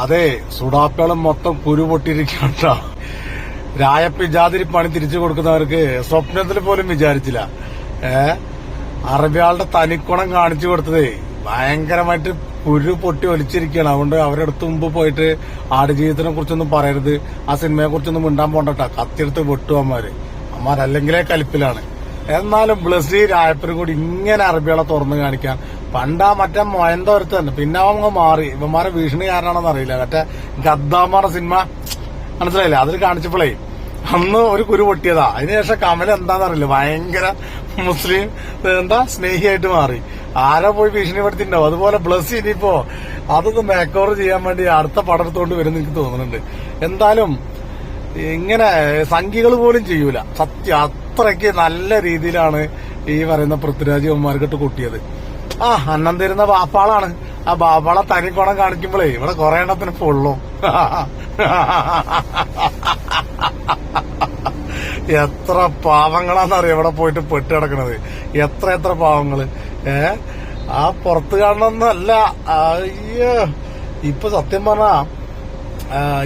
അതെ സുഡാപ്പികളും മൊത്തം കുരു പൊട്ടിയിരിക്കണ്ട ജാതിരി പണി തിരിച്ചു കൊടുക്കുന്നവർക്ക് സ്വപ്നത്തിൽ പോലും വിചാരിച്ചില്ല. ഏ? അറബിയാളുടെ തനിക്കുണം കാണിച്ചു കൊടുത്തത് ഭയങ്കരമായിട്ട് കുരു പൊട്ടി ഒലിച്ചിരിക്കുകയാണ്. അതുകൊണ്ട് അവരുടെ അടുത്ത് മുമ്പ് പോയിട്ട് ആടുജീവിതത്തിനെ കുറിച്ചൊന്നും പറയരുത്. ആ സിനിമയെ കുറിച്ചൊന്നും മിണ്ടാൻ പോണ്ടട്ടാ. കത്തിയെടുത്ത് വെട്ടു അമ്മമാര് അമ്മാരല്ലെങ്കിലേ കലിപ്പിലാണ്. എന്നാലും ബ്ലസി രായപ്പനും കൂടി ഇങ്ങനെ അറബികളെ തുറന്നു കാണിക്കാൻ. പണ്ടാ മറ്റേ മൊയന്തോരത്തന്നെ പിന്നെ അവൻ മാറി. ഇവന്മാരെ ഭീഷണി കാരണമാണെന്ന് അറിയില്ല. മറ്റേ ഗദ്ദാമാറ സിനിമ മനസ്സിലായില്ല? അതിൽ കാണിച്ചപ്പോഴേ അന്ന് ഒരു കുരു പൊട്ടിയതാ. അതിനുശേഷം കമൽ എന്താണെന്നറിയില്ല ഭയങ്കര മുസ്ലിം എന്താ സ്നേഹിയായിട്ട് മാറി. ആരോ പോയി ഭീഷണിപ്പെടുത്തിണ്ടാവും അതുപോലെ ബ്ലസ് ഇനിയിപ്പോ അതൊന്ന് മേക്കോർ ചെയ്യാൻ വേണ്ടി അടുത്ത പടം വരും എനിക്ക് തോന്നുന്നുണ്ട്. എന്തായാലും ഇങ്ങനെ സംഖ്യകൾ പോലും ചെയ്യൂല. സത്യം അത്രയ്ക്ക് നല്ല രീതിയിലാണ് ഈ പറയുന്ന പൃഥ്വിരാജ് ഉമ്മാർക്കിട്ട് കൂട്ടിയത്. ആ അന്നം തരുന്ന ബാപ്പാളാണ് ആ ബാപ്പാളെ തനിക്കോണം കാണിക്കുമ്പോഴേ ഇവിടെ കുറെ എണ്ണത്തിന് പൊള്ളും. എത്ര പാവങ്ങളാന്നറിയാം ഇവിടെ പോയിട്ട് പെട്ട് കിടക്കണത്? എത്ര എത്ര പാവങ്ങൾ? ഏ? ആ പുറത്ത് കാണണമെന്നല്ല അയ്യോ. ഇപ്പൊ സത്യം പറഞ്ഞാ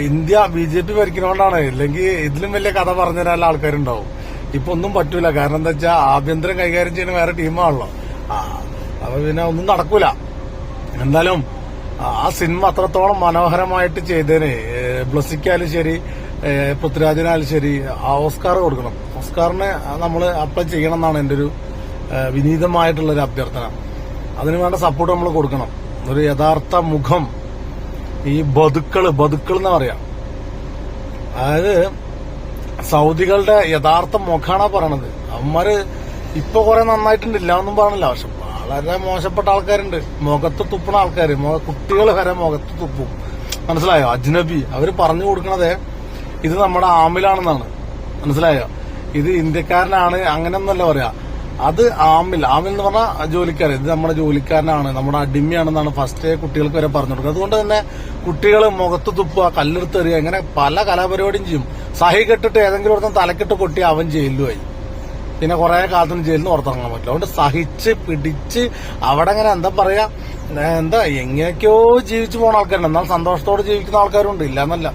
ഇന്ത്യ ബി ജെ പി ഭരിക്കുന്നതുകൊണ്ടാണ് ഇല്ലെങ്കിൽ ഇതിലും വലിയ കഥ പറഞ്ഞു തരാനുള്ള ആൾക്കാരുണ്ടാവും. ഇപ്പൊ ഒന്നും പറ്റൂല. കാരണം എന്താ വെച്ചാൽ ആഭ്യന്തരം കൈകാര്യം ചെയ്യുന്ന വേറെ ടീമാണല്ലോ. അപ്പൊ പിന്നെ ഒന്നും നടക്കൂല. എന്തായാലും ആ സിനിമ അത്രത്തോളം മനോഹരമായിട്ട് ചെയ്തതിന് ബ്ലസിക്കാലും ശരി പൃഥ്വിരാജിനായാലും ശരി ഓസ്കാർ കൊടുക്കണം. ഓസ്കാറിനെ നമ്മൾ അപ്ലൈ ചെയ്യണം എന്നാണ് എന്റെ ഒരു വിനീതമായിട്ടുള്ള ഒരു അഭ്യർത്ഥന. അതിന് വേണ്ട സപ്പോർട്ട് നമ്മൾ കൊടുക്കണം. ഒരു യഥാർത്ഥ മുഖം ഈ ബതുക്കൾ ബതുക്കൾ എന്ന് പറയാം. അതായത് സൗദികളുടെ യഥാർത്ഥ മുഖാണ് പറയണത്. അവന്മാര് ഇപ്പൊ കുറെ നന്നായിട്ടുണ്ട് ഇല്ലാന്നും പറഞ്ഞില്ല. പക്ഷെ വളരെ മോശപ്പെട്ട ആൾക്കാരുണ്ട്. മുഖത്ത് തുപ്പണ ആൾക്കാര്. കുട്ടികൾ വരെ മുഖത്ത് തുപ്പും. മനസ്സിലായോ? അജ്നബി അവർ പറഞ്ഞു കൊടുക്കണത് ഇത് നമ്മുടെ ആമിലാണെന്നാണ്. മനസ്സിലായോ? ഇത് ഇന്ത്യക്കാരനാണ് അങ്ങനെയൊന്നല്ല പറയാ. അത് ആമിൽ ആമിൽ എന്ന് പറഞ്ഞാൽ ജോലിക്കാരൻ ഇത് നമ്മുടെ ജോലിക്കാരനാണ് നമ്മുടെ അടിമയാണെന്നാണ് ഫസ്റ്റ് കുട്ടികൾക്ക് വരെ പറഞ്ഞു കൊടുക്കുക അതുകൊണ്ട് തന്നെ കുട്ടികൾ മുഖത്ത് തുപ്പുക കല്ലെടുത്ത് എറിയുക ഇങ്ങനെ പല കലാപരിപാടിയും ചെയ്യും. സഹി കെട്ടിട്ട് ഏതെങ്കിലും ഒരുത്തം തലക്കെട്ട് പൊട്ടി അവൻ ജയിലുമായി പിന്നെ കുറെ കാലത്തിന് ജയിലിൽ നിന്ന് പുറത്തിറങ്ങാൻ പറ്റില്ല. അതുകൊണ്ട് സഹിച്ച് പിടിച്ച് അവിടെ അങ്ങനെ എന്താ പറയാ എന്താ എങ്ങനെയൊക്കെയോ ജീവിച്ചു പോണ ആൾക്കാരുണ്ട്. എന്നാൽ സന്തോഷത്തോടെ ജീവിക്കുന്ന ആൾക്കാരുണ്ട്. ഇല്ല എന്നല്ല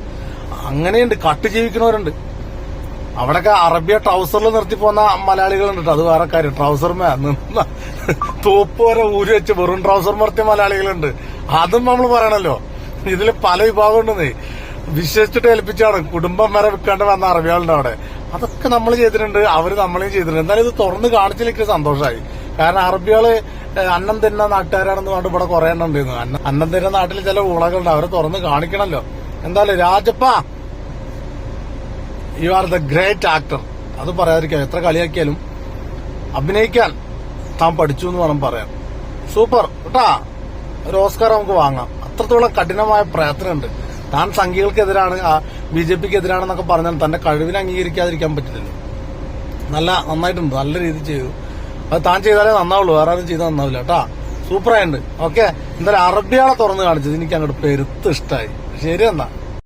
അങ്ങനെയുണ്ട്. കട്ട് ജീവിക്കുന്നവരുണ്ട്. അവിടെയൊക്കെ അറബിയ ട്രൗസറിൽ നിർത്തി പോന്ന മലയാളികളുണ്ട്. അത് വേറെ കാര്യം. ട്രൗസർമേ നിന്ന തോപ്പ് വരെ ഊരി വെച്ച് വെറും ട്രൗസർ നിർത്തിയ മലയാളികളുണ്ട്. അതും നമ്മൾ പറയണല്ലോ. ഇതിൽ പല വിഭാഗം ഉണ്ടെന്നേ വിശ്വസിച്ചിട്ട് ഏൽപ്പിച്ചാണ്. കുടുംബം വരെ വിൽക്കാണ്ട് വന്ന അറബികളുണ്ട് അവിടെ. അതൊക്കെ നമ്മൾ ചെയ്തിട്ടുണ്ട്. അവർ നമ്മളെയും ചെയ്തിട്ടുണ്ട്. എന്നാലും ഇത് തുറന്ന് കാണിച്ചിലേക്ക് സന്തോഷമായി കാരണം അറബികൾ അന്നം തിന്ന നാട്ടുകാരാണെന്ന് പറഞ്ഞിട്ട് ഇവിടെ കുറേ എണ്ണം ഉണ്ടായിരുന്നു അന്നം- തിന്ന നാട്ടിൽ ചില ഊളകളുണ്ട്. അവരെ തുറന്ന് കാണിക്കണല്ലോ. എന്തായാലും Rajappa you are the great actor അത് പറയാതിരിക്കാം എത്ര കളിയാക്കിയാലും അഭിനയിക്കാൻ താൻ പഠിച്ചു എന്ന് വേണം പറയാം സൂപ്പർ കേട്ടാ ഒരു ഓസ്കാർ നമുക്ക് വാങ്ങാം. അത്രത്തോളം കഠിനമായ പ്രയത്നമുണ്ട്. താൻ സംഖ്യകൾക്കെതിരാണ് ബി ജെ പിക്ക് എതിരാണെന്നൊക്കെ പറഞ്ഞാൽ തന്റെ കഴിവിനെ അംഗീകരിക്കാതിരിക്കാൻ പറ്റില്ലല്ലോ. നല്ല നന്നായിട്ടുണ്ട്. നല്ല രീതിയിൽ ചെയ്തു. അത് താൻ ചെയ്താലേ നന്നാവുള്ളൂ. വേറെ ആരും ചെയ്താൽ നന്നാവില്ല. കേട്ടാ സൂപ്പറായിട്ടുണ്ട് ഓക്കെ എന്തായാലും അറബിയാളെ തുറന്ന് കാണിച്ചത് എനിക്ക് അങ്ങോട്ട് പെരുത്ത് ഇഷ്ടമായി ശരി എന്നാ.